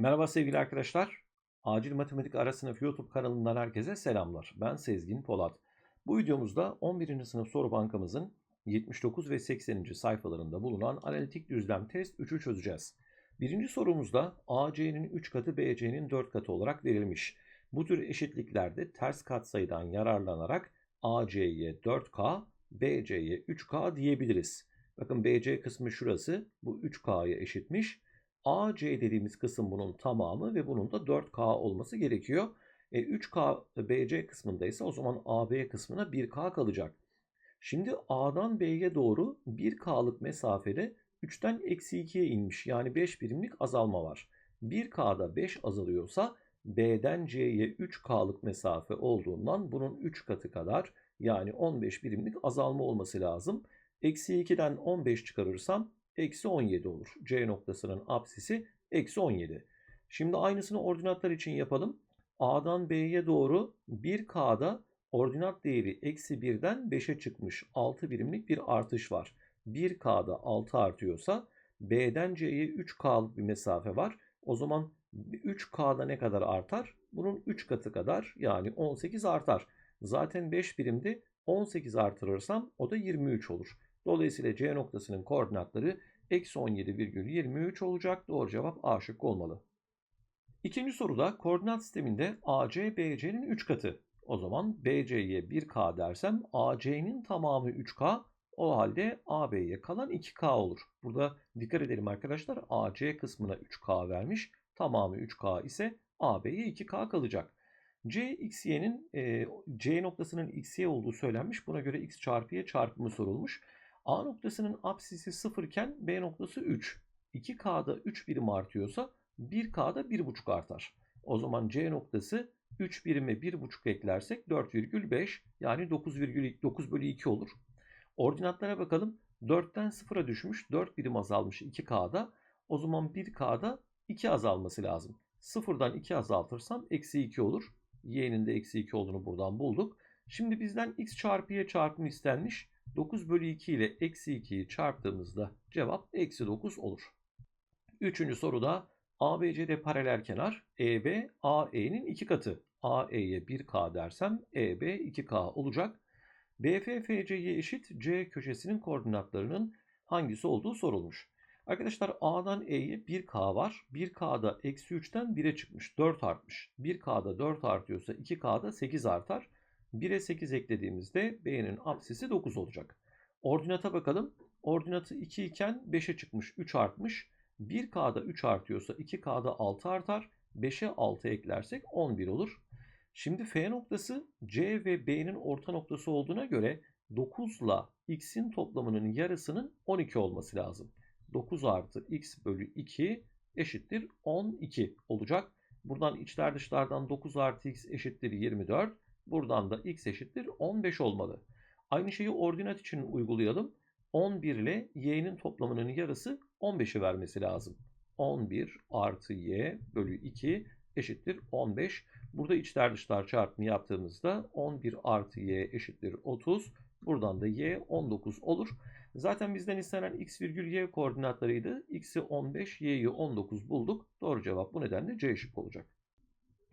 Merhaba sevgili arkadaşlar. Acil Matematik Ara Sınıf YouTube kanalından herkese selamlar. Ben Sezgin Polat. Bu videomuzda 11. sınıf soru bankamızın 79 ve 80. sayfalarında bulunan analitik düzlem test 3'ü çözeceğiz. Birinci sorumuzda AC'nin 3 katı BC'nin 4 katı olarak verilmiş. Bu tür eşitliklerde ters katsayıdan yararlanarak AC'ye 4K, BC'ye 3K diyebiliriz. Bakın BC kısmı şurası. Bu 3K'ya eşitmiş. AC dediğimiz kısım bunun tamamı ve bunun da 4K olması gerekiyor. E, 3K BC kısmında ise o zaman AB kısmına 1K kalacak. Şimdi A'dan B'ye doğru 1K'lık mesafede 3'ten eksi 2'ye inmiş. Yani 5 birimlik azalma var. 1K'da 5 azalıyorsa B'den C'ye 3K'lık mesafe olduğundan bunun 3 katı kadar yani 15 birimlik azalma olması lazım. Eksi 2'den 15 çıkarırsam eksi 17 olur. C noktasının apsisi eksi 17. Şimdi aynısını ordinatlar için yapalım. A'dan B'ye doğru 1K'da ordinat değeri eksi 1'den 5'e çıkmış 6 birimlik bir artış var. 1K'da 6 artıyorsa B'den C'ye 3K'lık bir mesafe var. O zaman 3K'da ne kadar artar? Bunun 3 katı kadar yani 18 artar. Zaten 5 birimdi 18 artırırsam o da 23 olur. Dolayısıyla C noktasının koordinatları eksi 17,23 olacak. Doğru cevap A şıkkı olmalı. İkinci soruda koordinat sisteminde AC BC'nin 3 katı. O zaman BC'ye 1K dersem AC'nin tamamı 3K. O halde AB'ye kalan 2K olur. Burada dikkat edelim arkadaşlar. AC kısmına 3K vermiş. Tamamı 3K ise AB'ye 2K kalacak. C, x, y'nin e, C noktasının x, y olduğu söylenmiş. Buna göre x çarpı y çarpımı sorulmuş. A noktasının apsisi 0 iken B noktası 3. 2K'da 3 birim artıyorsa 1K'da 1,5 artar. O zaman C noktası 3 birime 1,5 eklersek 4,5 yani 9,9 bölü 2 olur. Ordinatlara bakalım. 4'ten 0'a düşmüş. 4 birim azalmış 2K'da. O zaman 1K'da 2 azalması lazım. 0'dan 2 azaltırsam eksi 2 olur. Y'nin de eksi 2 olduğunu buradan bulduk. Şimdi bizden x çarpı y çarpımı istenmiş. 9 bölü 2 ile eksi 2'yi çarptığımızda cevap eksi 9 olur. Üçüncü soruda ABC'de paralel kenar EB AE'nin 2 katı. AE'ye 1K dersem EB 2K olacak. BFFC'ye eşit C köşesinin koordinatlarının hangisi olduğu sorulmuş. Arkadaşlar A'dan E'ye 1K var. 1K'da eksi 3'ten 1'e çıkmış. 4 artmış. 1K'da 4 artıyorsa 2K'da 8 artar. 1'e 8 eklediğimizde B'nin apsisi 9 olacak. Ordinata bakalım. Ordinatı 2 iken 5'e çıkmış 3 artmış. 1K'da 3 artıyorsa 2K'da 6 artar. 5'e 6 eklersek 11 olur. Şimdi F noktası C ve B'nin orta noktası olduğuna göre 9 ile X'in toplamının yarısının 12 olması lazım. 9 artı X bölü 2 eşittir 12 olacak. Buradan içler dışlardan 9 artı X eşittir 24. Buradan da x eşittir 15 olmalı. Aynı şeyi ordinat için uygulayalım. 11 ile y'nin toplamının yarısı 15'i vermesi lazım. 11 artı y bölü 2 eşittir 15. Burada içler dışlar çarpımı yaptığımızda 11 artı y eşittir 30. Buradan da y 19 olur. Zaten bizden istenen x virgül y koordinatlarıydı. x'i 15, y'yi 19 bulduk. Doğru cevap bu nedenle c şık olacak.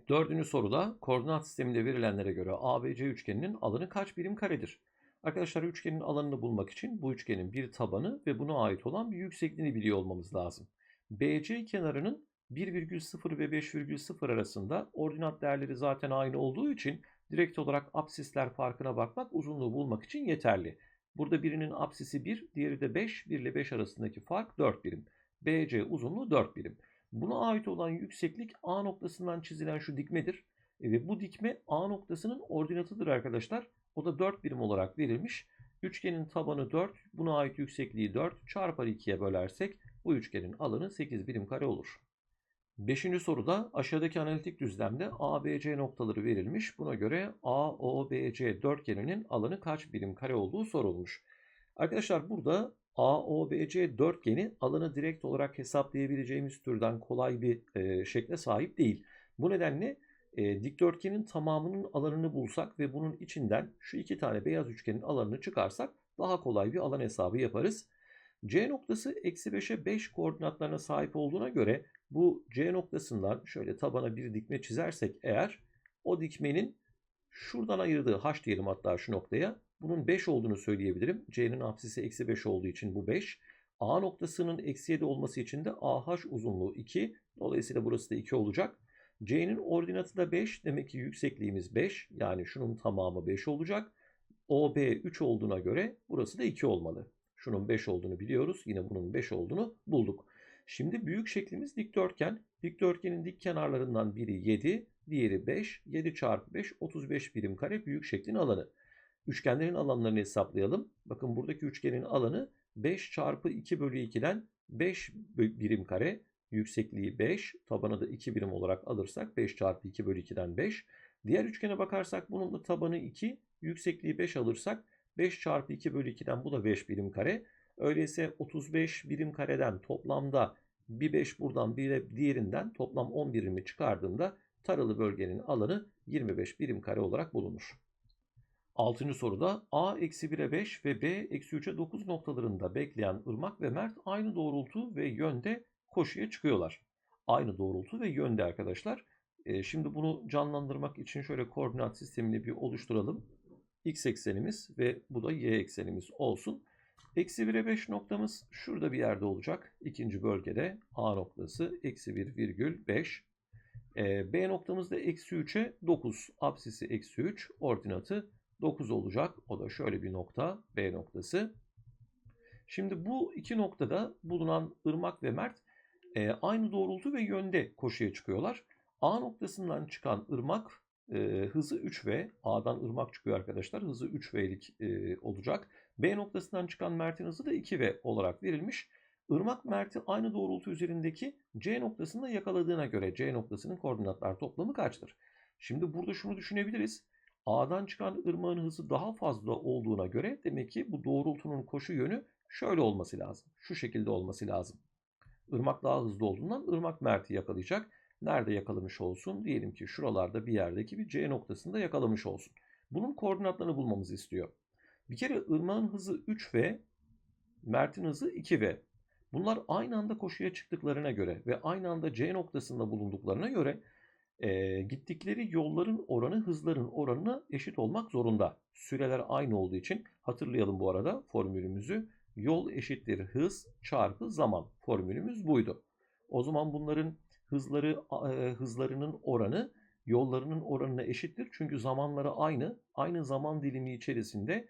Dördüncü soruda koordinat sisteminde verilenlere göre ABC üçgeninin alanı kaç birim karedir? Arkadaşlar üçgenin alanını bulmak için bu üçgenin bir tabanı ve buna ait olan bir yüksekliğini biliyor olmamız lazım. BC kenarının 1,0 ve 5,0 arasında ordinat değerleri zaten aynı olduğu için direkt olarak apsisler farkına bakmak uzunluğu bulmak için yeterli. Burada birinin apsisi 1, diğeri de 5. 1 ile 5 arasındaki fark 4 birim. BC uzunluğu 4 birim. Buna ait olan yükseklik A noktasından çizilen şu dikmedir. E, ve bu dikme A noktasının ordinatıdır arkadaşlar. O da 4 birim olarak verilmiş. Üçgenin tabanı 4, buna ait yüksekliği 4 çarpar 2'ye bölersek bu üçgenin alanı 8 birim kare olur. Beşinci soruda aşağıdaki analitik düzlemde ABC noktaları verilmiş. Buna göre AOBC dörtgeninin alanı kaç birim kare olduğu sorulmuş. Arkadaşlar burada AOBC dörtgeni alanı direkt olarak hesaplayabileceğimiz türden kolay bir e, şekle sahip değil. Bu nedenle e, dikdörtgenin tamamının alanını bulsak ve bunun içinden şu iki tane beyaz üçgenin alanını çıkarsak daha kolay bir alan hesabı yaparız. C noktası eksi 5'e 5 koordinatlarına sahip olduğuna göre Bu C noktasından şöyle tabana bir dikme çizersek eğer o dikmenin şuradan ayırdığı h diyelim hatta şu noktaya bunun 5 olduğunu söyleyebilirim. C'nin apsisi eksi 5 olduğu için bu 5. A noktasının eksi 7 olması için de AH uzunluğu 2. Dolayısıyla burası da 2 olacak. C'nin ordinatı da 5. Demek ki yüksekliğimiz 5. Yani şunun tamamı 5 olacak. OB 3 olduğuna göre burası da 2 olmalı. Şunun 5 olduğunu biliyoruz. Yine bunun 5 olduğunu bulduk. Şimdi büyük şeklimiz dikdörtgen. Dikdörtgenin dik kenarlarından biri 7, diğeri 5. 7 çarpı 5 35 birim kare büyük şeklin alanı. Üçgenlerin alanlarını hesaplayalım. Bakın buradaki üçgenin alanı 5 çarpı 2 bölü 2'den 5 birim kare. Yüksekliği 5, tabanı da 2 birim olarak alırsak 5 çarpı 2 bölü 2'den 5. Diğer üçgene bakarsak bunun da tabanı 2, yüksekliği 5 alırsak 5 çarpı 2 bölü 2'den bu da 5 birim kare. Öyleyse 35 birim kareden toplamda bir 5 buradan bir diğerinden toplam 10 birimi çıkardığımda taralı bölgenin alanı 25 birim kare olarak bulunur. Altıncı soruda A eksi 1'e 5 ve B eksi 3'e 9 noktalarında bekleyen Irmak ve Mert aynı doğrultu ve yönde koşuya çıkıyorlar. Aynı doğrultu ve yönde arkadaşlar. E, şimdi bunu canlandırmak için şöyle koordinat sistemini bir oluşturalım. X eksenimiz ve bu da Y eksenimiz olsun. Eksi 1'e 5 noktamız şurada bir yerde olacak. İkinci bölgede A noktası eksi 1 virgül 5. E, B noktamız da eksi 3'e 9. Apsisi eksi 3. Ordinatı 9 olacak. O da şöyle bir nokta B noktası. Şimdi bu iki noktada bulunan Irmak ve Mert e, aynı doğrultu ve yönde koşuya çıkıyorlar. A noktasından çıkan ırmak e, hızı 3V. A'dan ırmak çıkıyor arkadaşlar. Hızı 3V'lik e, olacak. B noktasından çıkan Mert'in hızı da 2V olarak verilmiş. Irmak Mert'i aynı doğrultu üzerindeki C noktasında yakaladığına göre C noktasının koordinatlar toplamı kaçtır? Şimdi burada şunu düşünebiliriz. A'dan çıkan ırmağın hızı daha fazla olduğuna göre demek ki bu doğrultunun koşu yönü şöyle olması lazım. Şu şekilde olması lazım. Irmak daha hızlı olduğundan ırmak Mert'i yakalayacak. Nerede yakalamış olsun? Diyelim ki şuralarda bir yerdeki bir C noktasında yakalamış olsun. Bunun koordinatlarını bulmamızı istiyor. Bir kere ırmağın hızı 3V, Mert'in hızı 2V. Bunlar aynı anda koşuya çıktıklarına göre ve aynı anda C noktasında bulunduklarına göre e, gittikleri yolların oranı hızların oranına eşit olmak zorunda. Süreler aynı olduğu için hatırlayalım bu arada formülümüzü. Yol eşittir hız çarpı zaman formülümüz buydu. O zaman bunların hızları e, hızlarının oranı yollarının oranına eşittir. Çünkü zamanları aynı. Aynı zaman dilimi içerisinde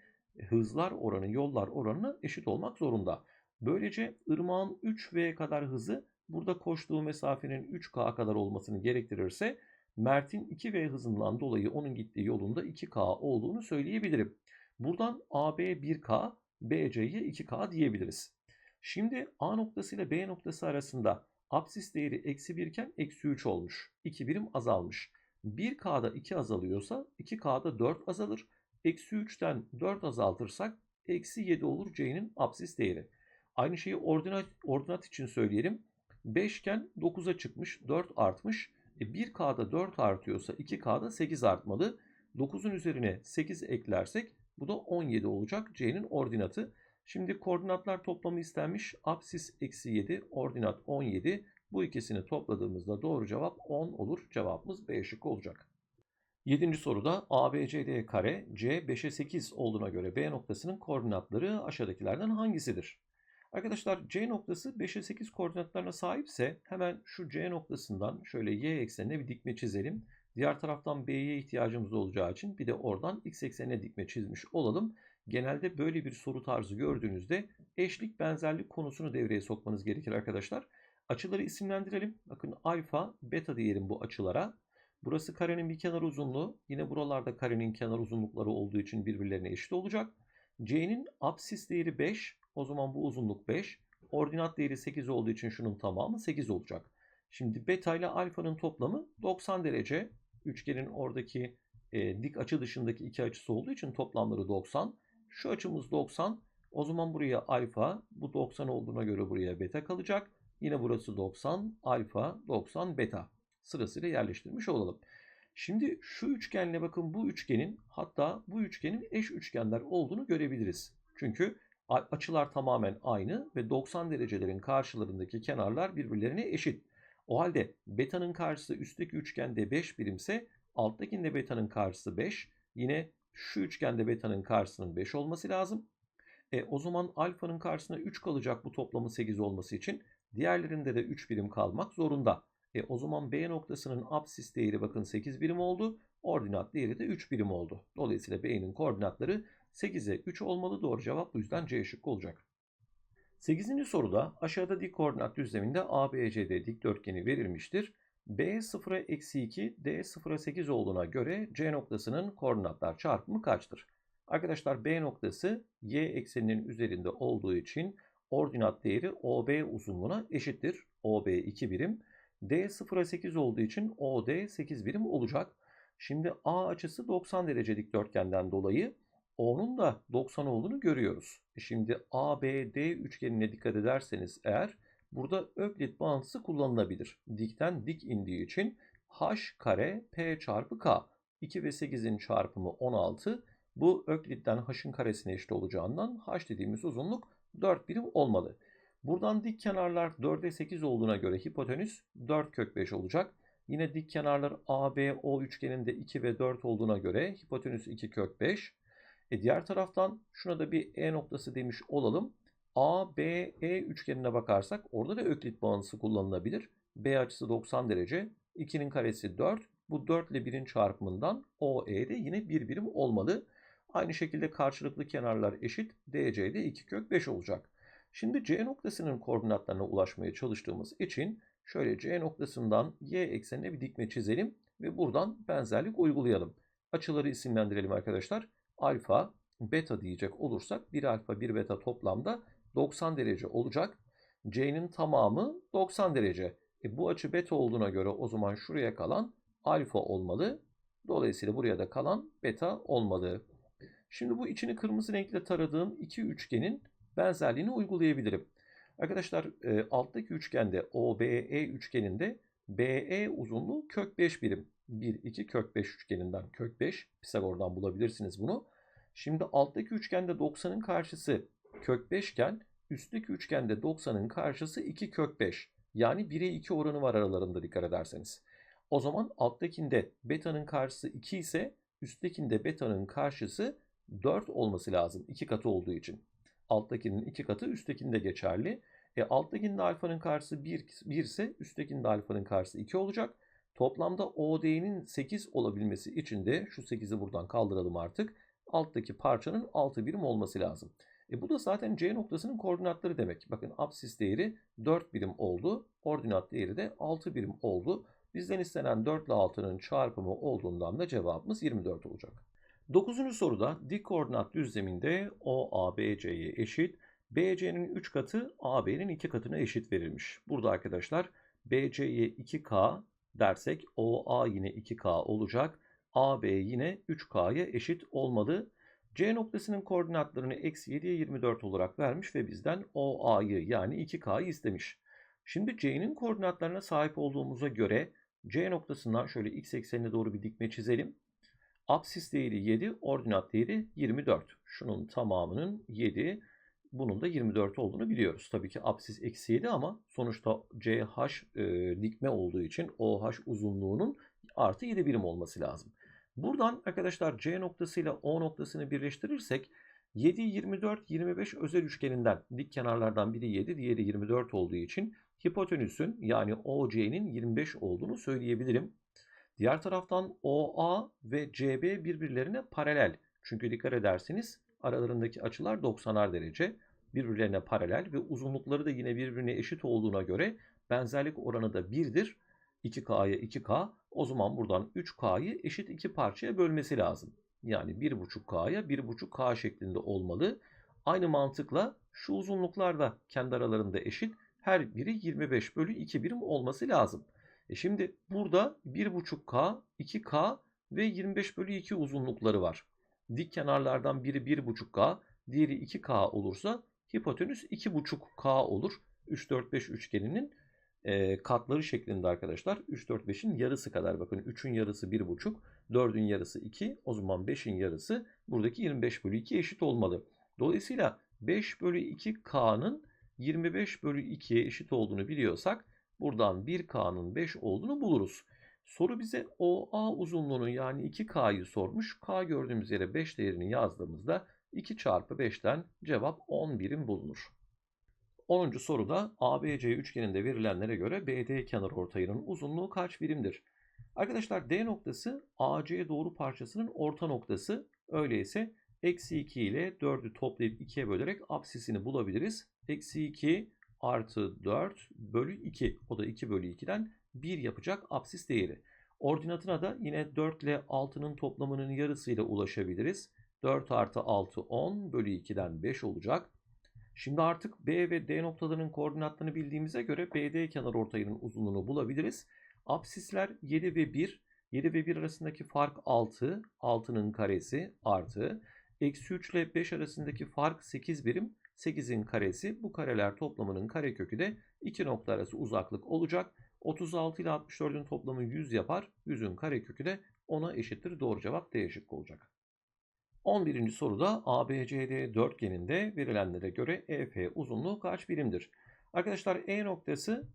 hızlar oranı yollar oranına eşit olmak zorunda. Böylece ırmağın 3V kadar hızı burada koştuğu mesafenin 3K kadar olmasını gerektirirse Mert'in 2V hızından dolayı onun gittiği yolunda 2K olduğunu söyleyebilirim. Buradan AB 1K, BC'ye 2K diyebiliriz. Şimdi A noktası ile B noktası arasında apsis değeri eksi 1 iken eksi 3 olmuş. 2 birim azalmış. 1K'da 2 azalıyorsa 2K'da 4 azalır. Eksi 3'ten 4 azaltırsak eksi 7 olur C'nin apsis değeri. Aynı şeyi ordinat, ordinat için söyleyelim. 5 iken 9'a çıkmış, 4 artmış. E 1K'da 4 artıyorsa 2K'da 8 artmalı. 9'un üzerine 8 eklersek bu da 17 olacak C'nin ordinatı. Şimdi koordinatlar toplamı istenmiş. Apsis eksi 7, ordinat 17. Bu ikisini topladığımızda doğru cevap 10 olur. Cevabımız B şıkkı olacak. Yedinci soruda ABCD kare C 5'e 8 olduğuna göre B noktasının koordinatları aşağıdakilerden hangisidir? Arkadaşlar C noktası 5'e 8 koordinatlarına sahipse hemen şu C noktasından şöyle Y eksenine bir dikme çizelim. Diğer taraftan B'ye ihtiyacımız olacağı için bir de oradan X eksenine dikme çizmiş olalım. Genelde böyle bir soru tarzı gördüğünüzde eşlik benzerlik konusunu devreye sokmanız gerekir arkadaşlar. Açıları isimlendirelim. Bakın alfa, beta diyelim bu açılara. Burası karenin bir kenar uzunluğu. Yine buralarda karenin kenar uzunlukları olduğu için birbirlerine eşit olacak. C'nin apsis değeri 5. O zaman bu uzunluk 5. Ordinat değeri 8 olduğu için şunun tamamı 8 olacak. Şimdi beta ile alfanın toplamı 90 derece. Üçgenin oradaki e, dik açı dışındaki iki açısı olduğu için toplamları 90. Şu açımız 90. O zaman buraya alfa, bu 90 olduğuna göre buraya beta kalacak. Yine burası 90, alfa, 90, beta sırasıyla yerleştirmiş olalım. Şimdi şu üçgenle bakın bu üçgenin hatta bu üçgenin eş üçgenler olduğunu görebiliriz. Çünkü açılar tamamen aynı ve 90 derecelerin karşılarındaki kenarlar birbirlerine eşit. O halde beta'nın karşısı üstteki üçgende 5 birimse alttakinde beta'nın karşısı 5. Yine şu üçgende beta'nın karşısının 5 olması lazım. E, o zaman alfanın karşısına 3 kalacak bu toplamın 8 olması için. Diğerlerinde de 3 birim kalmak zorunda. E, o zaman B noktasının absis değeri bakın 8 birim oldu. Ordinat değeri de 3 birim oldu. Dolayısıyla B'nin koordinatları 8'e 3 olmalı. Doğru cevap bu yüzden C şıkkı olacak. 8. soruda aşağıda dik koordinat düzleminde ABCD dikdörtgeni verilmiştir. B 0'a eksi 2, D 0'a 8 olduğuna göre C noktasının koordinatlar çarpımı kaçtır? Arkadaşlar B noktası y ekseninin üzerinde olduğu için ordinat değeri OB uzunluğuna eşittir. OB 2 birim. D 0'a 8 olduğu için OD 8 birim olacak. Şimdi A açısı 90 derece dikdörtgenden dolayı O'nun da 90 olduğunu görüyoruz. E şimdi ABD üçgenine dikkat ederseniz eğer burada Öklit bağıntısı kullanılabilir. Dikten dik indiği için H kare P çarpı K. 2 ve 8'in çarpımı 16. Bu Öklit'ten H'ın karesine eşit olacağından H dediğimiz uzunluk 4 birim olmalı. Buradan dik kenarlar 4'e 8 olduğuna göre hipotenüs 4 kök 5 olacak. Yine dik kenarlar ABO üçgeninde 2 ve 4 olduğuna göre hipotenüs 2 kök 5. E diğer taraftan şuna da bir E noktası demiş olalım. ABE üçgenine bakarsak orada da öklit bağıntısı kullanılabilir. B açısı 90 derece. 2'nin karesi 4. Bu 4 ile 1'in çarpımından OE'de yine 1 birim olmalı. Aynı şekilde karşılıklı kenarlar eşit. DC'de 2 kök 5 olacak. Şimdi C noktasının koordinatlarına ulaşmaya çalıştığımız için şöyle C noktasından Y eksenine bir dikme çizelim ve buradan benzerlik uygulayalım. Açıları isimlendirelim arkadaşlar. Alfa, beta diyecek olursak 1 alfa 1 beta toplamda 90 derece olacak. C'nin tamamı 90 derece. E bu açı beta olduğuna göre o zaman şuraya kalan alfa olmalı. Dolayısıyla buraya da kalan beta olmalı. Şimdi bu içini kırmızı renkle taradığım iki üçgenin benzerliğini uygulayabilirim. Arkadaşlar e, alttaki üçgende OBE üçgeninde BE uzunluğu kök 5 birim. 1, 2 kök 5 üçgeninden kök 5. Pisagor'dan bulabilirsiniz bunu. Şimdi alttaki üçgende 90'ın karşısı kök 5 iken üstteki üçgende 90'ın karşısı 2 kök 5. Yani 1'e 2 oranı var aralarında dikkat ederseniz. O zaman alttakinde beta'nın karşısı 2 ise üsttekinde beta'nın karşısı 4 olması lazım. 2 katı olduğu için. Alttakinin 2 katı üsttekinde geçerli. E, alttakinde alfanın karşısı 1, 1 ise üsttekinde alfanın karşısı 2 olacak. Toplamda OD'nin 8 olabilmesi için de şu 8'i buradan kaldıralım artık. Alttaki parçanın 6 birim olması lazım. E bu da zaten C noktasının koordinatları demek. Bakın absis değeri 4 birim oldu. Ordinat değeri de 6 birim oldu. Bizden istenen 4 ile 6'nın çarpımı olduğundan da cevabımız 24 olacak. 9. soruda dik koordinat düzleminde OABC'ye eşit. BC'nin 3 katı AB'nin 2 katına eşit verilmiş. Burada arkadaşlar BC'ye 2K dersek OA yine 2K olacak. AB yine 3K'ya eşit olmalı. C noktasının koordinatlarını eksi 7'ye 24 olarak vermiş ve bizden OA'yı yani 2K'yı istemiş. Şimdi C'nin koordinatlarına sahip olduğumuza göre C noktasından şöyle x eksenine doğru bir dikme çizelim. Apsis değeri 7, ordinat değeri 24. Şunun tamamının 7, bunun da 24 olduğunu biliyoruz. Tabii ki apsis eksi 7 ama sonuçta CH e, dikme olduğu için OH uzunluğunun artı 7 birim olması lazım. Buradan arkadaşlar C noktasıyla O noktasını birleştirirsek 7, 24, 25 özel üçgeninden dik kenarlardan biri 7, diğeri 24 olduğu için hipotenüsün yani OC'nin 25 olduğunu söyleyebilirim. Diğer taraftan OA ve CB birbirlerine paralel. Çünkü dikkat ederseniz aralarındaki açılar 90'ar derece. Birbirlerine paralel ve uzunlukları da yine birbirine eşit olduğuna göre benzerlik oranı da 1'dir. 2K'ya 2K. O zaman buradan 3K'yı eşit iki parçaya bölmesi lazım. Yani 1,5K'ya 1,5K şeklinde olmalı. Aynı mantıkla şu uzunluklar da kendi aralarında eşit. Her biri 25 bölü 2 birim olması lazım. E şimdi burada 1,5K, 2K ve 25 bölü 2 uzunlukları var. Dik kenarlardan biri 1,5K, diğeri 2K olursa hipotenüs 2,5K olur. 3, 4, 5 üçgeninin e, katları şeklinde arkadaşlar. 3, 4, 5'in yarısı kadar. Bakın 3'ün yarısı 1,5, 4'ün yarısı 2. O zaman 5'in yarısı buradaki 25 bölü 2 eşit olmalı. Dolayısıyla 5 bölü 2K'nın 25 bölü 2'ye eşit olduğunu biliyorsak Buradan 1K'nın 5 olduğunu buluruz. Soru bize OA uzunluğunun yani 2K'yı sormuş. K gördüğümüz yere 5 değerini yazdığımızda 2 çarpı 5'ten cevap 10 birim bulunur. 10. soruda ABC üçgeninde verilenlere göre BD kenar ortayının uzunluğu kaç birimdir? Arkadaşlar D noktası AC doğru parçasının orta noktası. Öyleyse eksi 2 ile 4'ü toplayıp 2'ye bölerek apsisini bulabiliriz. Eksi 2 artı 4 bölü 2. O da 2 bölü 2'den 1 yapacak apsis değeri. Ordinatına da yine 4 ile 6'nın toplamının yarısıyla ulaşabiliriz. 4 artı 6 10 bölü 2'den 5 olacak. Şimdi artık B ve D noktalarının koordinatlarını bildiğimize göre BD kenar ortayının uzunluğunu bulabiliriz. Apsisler 7 ve 1. 7 ve 1 arasındaki fark 6. 6'nın karesi artı. Eksi 3 ile 5 arasındaki fark 8 birim. 8'in karesi. Bu kareler toplamının karekökü de 2 nokta arası uzaklık olacak. 36 ile 64'ün toplamı 100 yapar. 100'ün karekökü de 10'a eşittir. Doğru cevap D şıkkı olacak. 11. soruda ABCD dörtgeninde verilenlere göre EF uzunluğu kaç birimdir? Arkadaşlar E noktası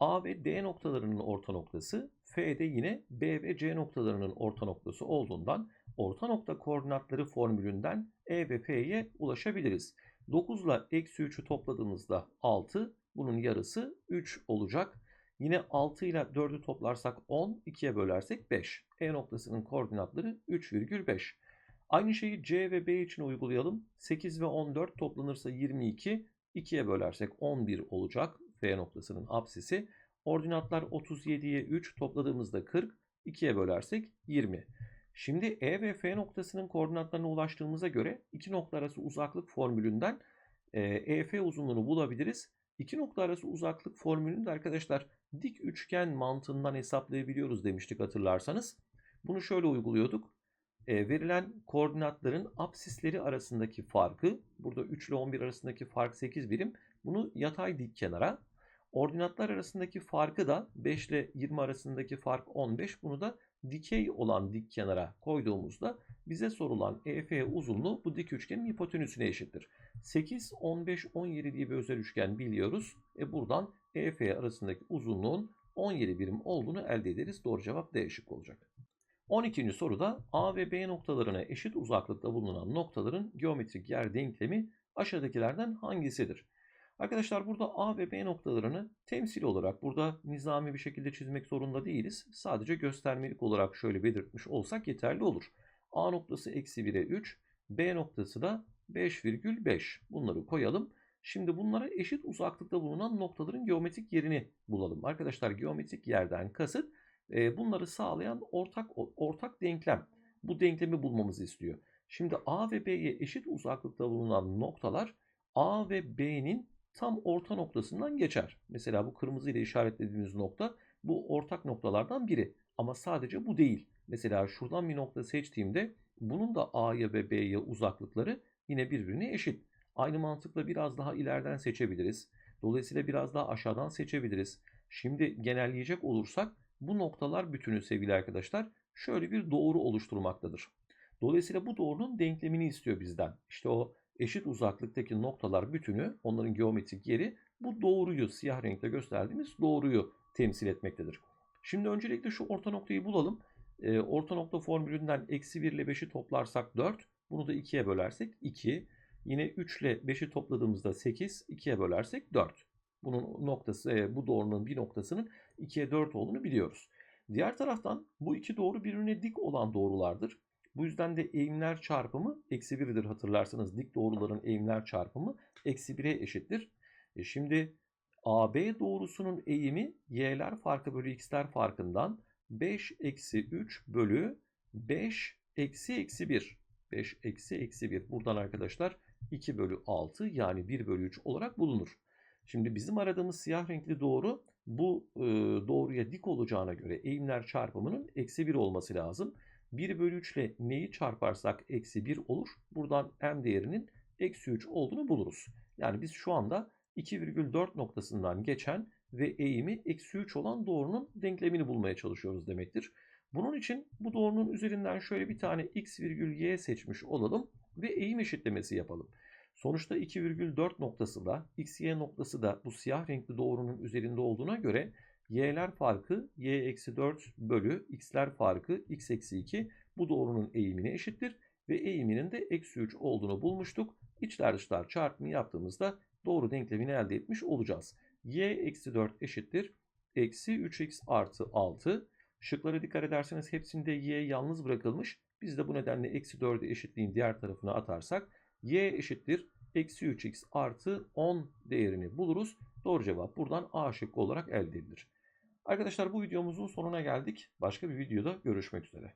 A ve D noktalarının orta noktası, F de yine B ve C noktalarının orta noktası olduğundan orta nokta koordinatları formülünden E ve F'ye ulaşabiliriz. 9 ile eksi 3'ü topladığımızda 6, bunun yarısı 3 olacak. Yine 6 ile 4'ü toplarsak 10, 2'ye bölersek 5. E noktasının koordinatları 3,5. Aynı şeyi C ve B için uygulayalım. 8 ve 14 toplanırsa 22. 2'ye bölersek 11 olacak. F noktasının apsisi. Ordinatlar 37'ye 3 topladığımızda 40. 2'ye bölersek 20. Şimdi E ve F noktasının koordinatlarına ulaştığımıza göre iki nokta arası uzaklık formülünden EF uzunluğunu bulabiliriz. İki nokta arası uzaklık formülünü de arkadaşlar dik üçgen mantığından hesaplayabiliyoruz demiştik hatırlarsanız. Bunu şöyle uyguluyorduk e, verilen koordinatların apsisleri arasındaki farkı, burada 3 ile 11 arasındaki fark 8 birim, bunu yatay dik kenara, ordinatlar arasındaki farkı da 5 ile 20 arasındaki fark 15, bunu da dikey olan dik kenara koyduğumuzda bize sorulan EF uzunluğu bu dik üçgenin hipotenüsüne eşittir. 8, 15, 17 diye bir özel üçgen biliyoruz. E buradan EF arasındaki uzunluğun 17 birim olduğunu elde ederiz. Doğru cevap D şıkkı olacak. 12. soruda A ve B noktalarına eşit uzaklıkta bulunan noktaların geometrik yer denklemi aşağıdakilerden hangisidir? Arkadaşlar burada A ve B noktalarını temsil olarak burada nizami bir şekilde çizmek zorunda değiliz. Sadece göstermelik olarak şöyle belirtmiş olsak yeterli olur. A noktası eksi 1'e 3, B noktası da 5,5. Bunları koyalım. Şimdi bunlara eşit uzaklıkta bulunan noktaların geometrik yerini bulalım. Arkadaşlar geometrik yerden kasıt bunları sağlayan ortak ortak denklem. Bu denklemi bulmamızı istiyor. Şimdi A ve B'ye eşit uzaklıkta bulunan noktalar A ve B'nin tam orta noktasından geçer. Mesela bu kırmızı ile işaretlediğimiz nokta bu ortak noktalardan biri. Ama sadece bu değil. Mesela şuradan bir nokta seçtiğimde bunun da A'ya ve B'ye uzaklıkları yine birbirine eşit. Aynı mantıkla biraz daha ileriden seçebiliriz. Dolayısıyla biraz daha aşağıdan seçebiliriz. Şimdi genelleyecek olursak bu noktalar bütünü sevgili arkadaşlar şöyle bir doğru oluşturmaktadır. Dolayısıyla bu doğrunun denklemini istiyor bizden. İşte o eşit uzaklıktaki noktalar bütünü, onların geometrik yeri bu doğruyu, siyah renkte gösterdiğimiz doğruyu temsil etmektedir. Şimdi öncelikle şu orta noktayı bulalım. E, orta nokta formülünden eksi 1 ile 5'i toplarsak 4. Bunu da 2'ye bölersek 2. Yine 3 ile 5'i topladığımızda 8. 2'ye bölersek 4. Bunun noktası, e, bu doğrunun bir noktasının 2'ye 4 olduğunu biliyoruz. Diğer taraftan bu iki doğru birbirine dik olan doğrulardır. Bu yüzden de eğimler çarpımı eksi 1'dir hatırlarsanız dik doğruların eğimler çarpımı eksi 1'e eşittir. E şimdi AB doğrusunun eğimi y'ler farkı bölü x'ler farkından 5 eksi 3 bölü 5 eksi eksi 1. 5 eksi eksi 1. Buradan arkadaşlar 2 bölü 6 yani 1 bölü 3 olarak bulunur. Şimdi bizim aradığımız siyah renkli doğru bu e, doğruya dik olacağına göre eğimler çarpımının eksi 1 olması lazım. 1 bölü 3 ile neyi çarparsak eksi 1 olur. Buradan m değerinin eksi 3 olduğunu buluruz. Yani biz şu anda 2,4 noktasından geçen ve eğimi eksi 3 olan doğrunun denklemini bulmaya çalışıyoruz demektir. Bunun için bu doğrunun üzerinden şöyle bir tane x virgül y seçmiş olalım ve eğim eşitlemesi yapalım. Sonuçta 2,4 noktası da x, y noktası da bu siyah renkli doğrunun üzerinde olduğuna göre y'ler farkı y eksi 4 bölü x'ler farkı x eksi 2 bu doğrunun eğimine eşittir ve eğiminin de eksi 3 olduğunu bulmuştuk. İçler dışlar çarpımı yaptığımızda doğru denklemini elde etmiş olacağız. y eksi 4 eşittir. Eksi 3x artı 6. Şıklara dikkat ederseniz hepsinde y yalnız bırakılmış. Biz de bu nedenle eksi 4'ü eşitliğin diğer tarafına atarsak y eşittir. Eksi 3x artı 10 değerini buluruz. Doğru cevap buradan A şıkkı olarak elde edilir. Arkadaşlar bu videomuzun sonuna geldik. Başka bir videoda görüşmek üzere.